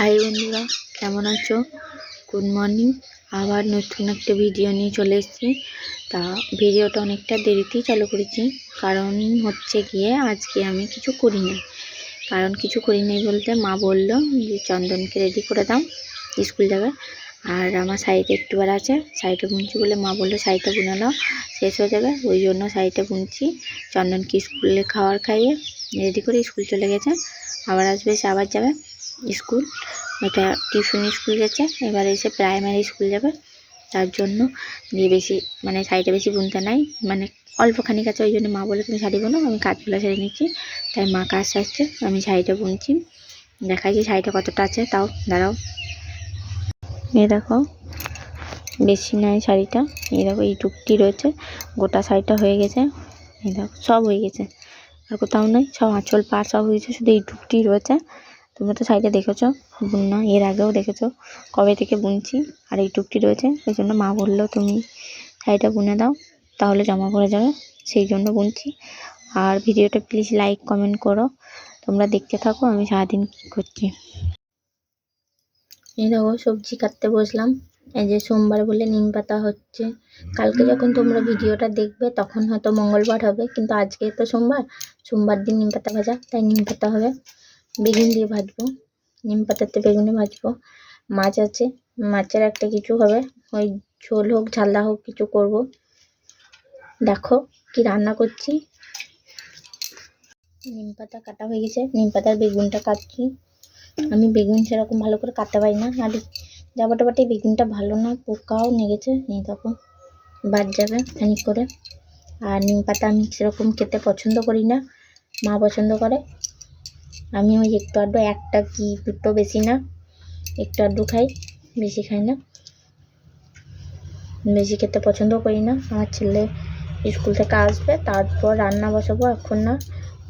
High বন্ধুরা, কেমন আছো? গুড মর্নিং আবার নতুন একটা ভিডিও নিয়ে চলে এসেছি। তা ভিডিওটা অনেকটা দেরিতেই চালু করেছি, কারণ হচ্ছে গিয়ে আজকে আমি কিছু করি না কারণ কিছু করি নাই বলতে মা বলল যে, চন্দনকে রেডি করে দাও স্কুল যাবে। আর আমার শাড়িটা একটু বার আছে, শাড়িটা বুনছি বলে মা বলল, শাড়িটা বুনে নাও, শেষ হয়ে যাবে। ওই জন্য শাড়িটা বুনছি। চন্দনকে স্কুলে খাওয়ার খাইয়ে রেডি করে স্কুল চলে গেছে। আবার আসবে, সে আবার যাবে। স্কুল এটা টিউশন স্কুল যাচ্ছে এবার এসে প্রাইমারি স্কুল যাবে। তার জন্য দিয়ে বেশি মানে শাড়িটা বেশি বুনতে নাই মানে অল্পখানি কাছে ওই জন্য মা বলে, তুমি শাড়ি বোনো, আমি কাজগুলো সেরে নিচ্ছি। তাই মা কাজ সারছে, আমি শাড়িটা বুনছি। দেখাই যে শাড়িটা কতটা আছে, তাও দাঁড়াও। এ দেখো, বেশি নাই শাড়িটা। এই দেখো, এই টুকটি রয়েছে, গোটা শাড়িটা হয়ে গেছে। এই দেখো, সব হয়ে গেছে। আর কোথাও নেই, সব আঁচল পা সব হয়ে গেছে, শুধু এই টুকটি রয়েছে। তোমরা তো শাড়িটা দেখেছ, বুননা, এর আগেও দেখেছ, কবে থেকে বুনছি, আর এই টুকটি রয়েছে ওই জন্য মা বলল তুমি শাড়িটা বুনে দাও, তাহলে জমা পড়ে যাবে, সেই জন্য বুনছি। আর ভিডিওটা প্লিজ লাইক কমেন্ট করো, তোমরা দেখতে থাকো, আমি সারাদিন কী করছি। এই দেখো, সবজি কাটতে বসলাম, এই যে সোমবার বলে নিম পাতা হচ্ছে। কালকে যখন তোমরা ভিডিওটা দেখবে, তখন হয়তো মঙ্গলবার হবে, কিন্তু আজকে তো সোমবার সোমবার দিন নিম পাতা ভাজা, তাই নিম পাতা হবে। বেগুন দিয়ে ভাজবো, নিম পাতাতে বেগুনে ভাজবো, মাছ আছে, মাছের একটা কিছু হবে, ওই ঝোল হোক ঝালদা হোক, কিছু করব। দেখো কি রান্না করছি। নিম পাতা কাটা হয়ে গেছে, নিম পাতার বেগুনটা কাটছি। আমি বেগুন সেরকম ভালো করে কাটতে পারি না, আর যাবাটা বাটে বেগুনটা ভালো না, পোকাও লেগেছে নিয়ে দেখো, বাদ যাবে খানিক করে। আর নিম পাতা আমি সেরকম খেতে পছন্দ করি না, মা পছন্দ করে। আমি ওই একটু আড্ডু একটা কি দুটো বেশি না, একটু আড্ডু খাই, বেশি খাই না। বেশি খেতে পছন্দ করি না। আমার ছেলে স্কুল থেকে আসবে, তারপর রান্না বসাবো এখন না।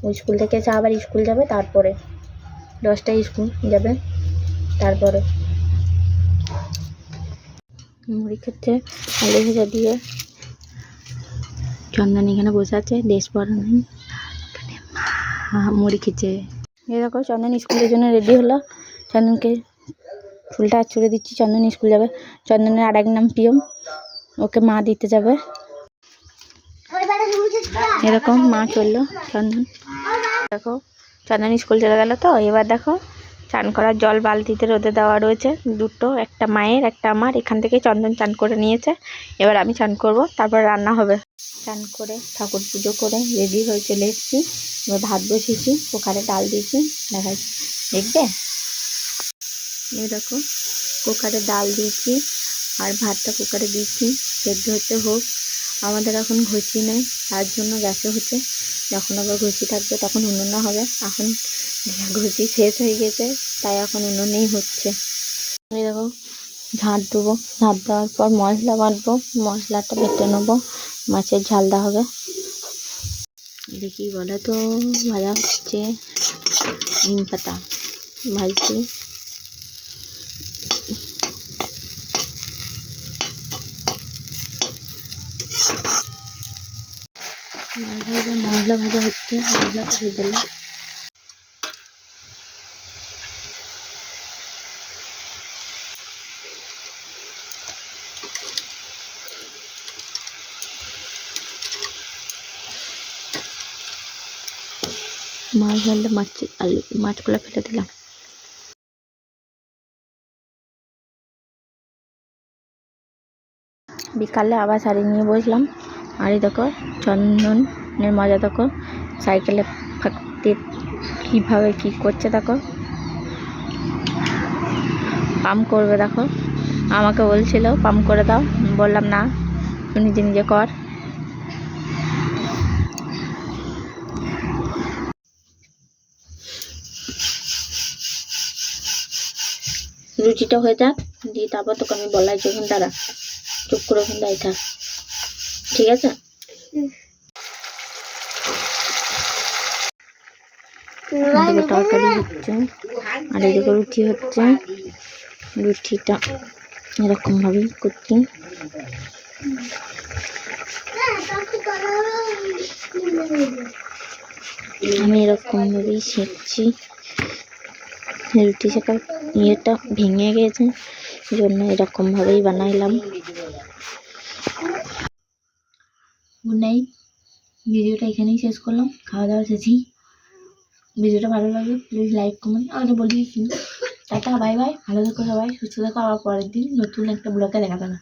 ওই স্কুল থেকে এসে আবার স্কুল যাবে, তারপরে দশটায় স্কুল যাবে, তারপরে। মুড়ি খেতে আলু ভেজা দিয়ে চন্দন এখানে বসে আছে ড্রেস পরা মুড়ি খেছে এই দেখো, চন্দন স্কুলের জন্য রেডি হলো। চন্দনকে ফুলটা ছুড়ে দিচ্ছি, চন্দন স্কুল যাবে। চন্দনের আর এক নাম প্রিয়ম, ওকে মা দিতে যাবে। এরকম মা চলল চন্দন। দেখো, চন্দন স্কুল চলে গেল তো, এবার দেখো চান করার জল বালতিতে রোদে দেওয়া রয়েছে। দুটো, একটা মায়ের, একটা আমার। এখান থেকে চন্দন চান করে নিয়েছে। এবার আমি চান করব, তারপর রান্না হবে। চান করে ঠাকুর পুজো করে রেডি হয়ে চলে এসেছি। এবার ভাত বসিয়েছি, কুকারে ডাল দিয়েছি। দেখাই। দেখবে? এরকম দেখো, কুকারে ডাল দিয়েছি আর ভাতটা কুকারে দিয়েছি। সেদ্ধ হচ্ছে হোক। আমাদের এখন ঘষি নেই, তার জন্য গ্যাসে হচ্ছে। যখন আবার ঘষি থাকবে তখন উনুনে হবে। এখন ঘষি শেষ হয়ে গেছে, তাই এখন উনুনেই হচ্ছে। এই দেখো, ঝাঁট দেবো। ঝাঁট দেওয়ার পর মশলা বাটবো। মশলাটা বেটে নেব। মাছের ঝাল দেওয়া হবে। দেখি বলে তো? ভাজা হচ্ছে নিম পাতা। ভাজছি। মশলা ভাজা হচ্ছে মশলা করে দিলাম। মাছ ধরলে মাছ আলু, মাছগুলো ফেলে দিলাম। বিকালে আবার শাড়ি নিয়ে বসলাম। আর এই দেখো, চন্দনের মজা দেখো। সাইকেলে ফাঁকতে কীভাবে কি করছে দেখো। পাম্প করবে দেখো। আমাকে বলছিল, পাম্প করে দাও। বললাম, না, তুই নিজে নিজে কর। রুচিটা হয়ে যাক। দিয়ে তারপর তোকে আমি বলাই যখন দাঁড়া, চুপ করে ওখানে দাঁড়িয়ে থাক। ঠিক আছে? তরকারি হচ্ছে, আর এদিকে রুটি হচ্ছে। রুটিটা এরকম ভাবেই করছি। আমি এরকম ভাবেই সেঁকছি। রুটি শেখার ইয়েটা ভেঙে গেছে জন্য এরকমভাবেই বানাইলাম। গুড নাইট ভিডিওটা এখানেই শেষ করলাম। খাওয়া দাওয়া শেষই ভিডিওটা ভালো লাগলে প্লিজ লাইক কমেন্ট আমাদের বলি টাটা বাই বাই ভালো থেকো সবাই, সুস্থ থেকো। আবার পরের দিন নতুন একটা ব্লগে দেখা যাবে